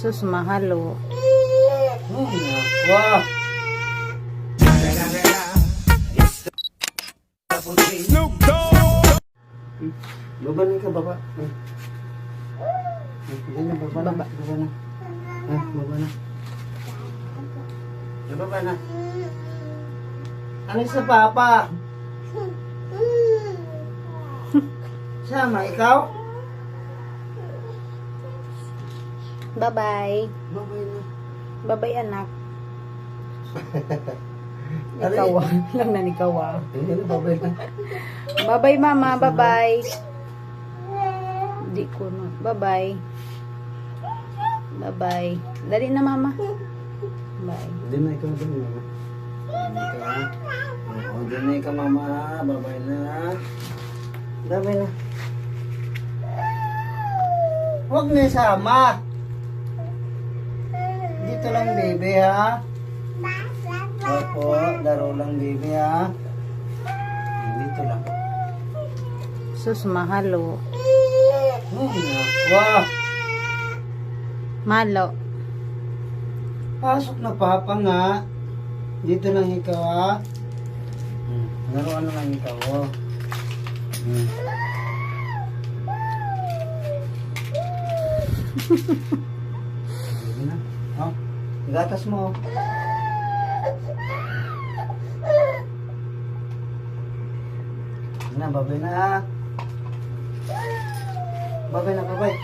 Sus, mahalo. Oh, wow. Baba na ka, baba. Hmm. Hindi na, baba na. Baba. Na. Baba na. Ya, baba na. Ano sa papa? Sama, ikaw? Bye-bye. Babay na. Bye-bye, anak. Ano Ikaw ah. Lang na ikaw ah. Hindi na, babay na. Bye-bye, mama. Bye-bye. Di ko na. Bye-bye. Bye-bye. Dali na, mama. Bye. Hindi na, ikaw din, mama. Hindi din na ikaw, mama. Babay na. Babay na. Huwag na isama. Dito lang, baby, ha? Opo, laro lang, baby, ha? Dito lang. Sus, mahalo. Oh, wow. Malo. Pasok na papa nga. Dito lang ikaw ha. Hmm. Laruan na lang ikaw oh. Hmm. Oh, gatas mo. Na, babay na ha. Babay na, babay.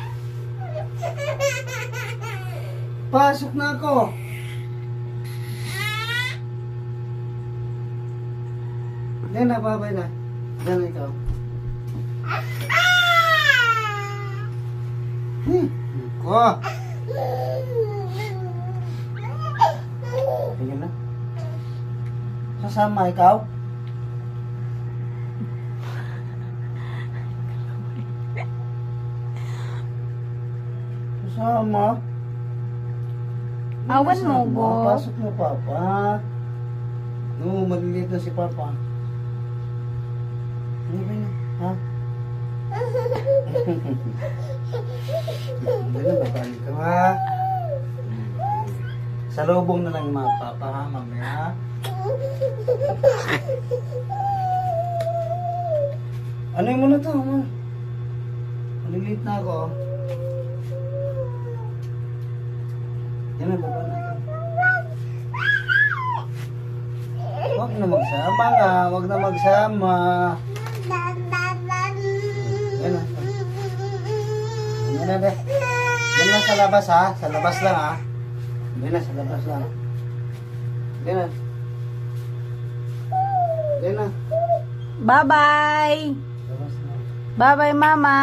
Pasok na ako. Yan na, babay na. Yan na ikaw. Hmm. Ko. Tingnan na. Sasama ikaw? Sasama? Awan mo? Bo. Pasok mo, Papa. No, maliliit na si Papa. Ano ba yun? Ha? Sa lubong na lang mga papa ha, mamaya. Ano yung muna to? Maliliit na ako. oh. Yan na, baba na. Huwag na magsama nga, huwag na magsama. Yan na. Yan na. Yan lang sa labas ha, sa labas lang ha. Yan na, sa labas lang. Yan na. Yan na. Bye-bye. Bye-bye, mama.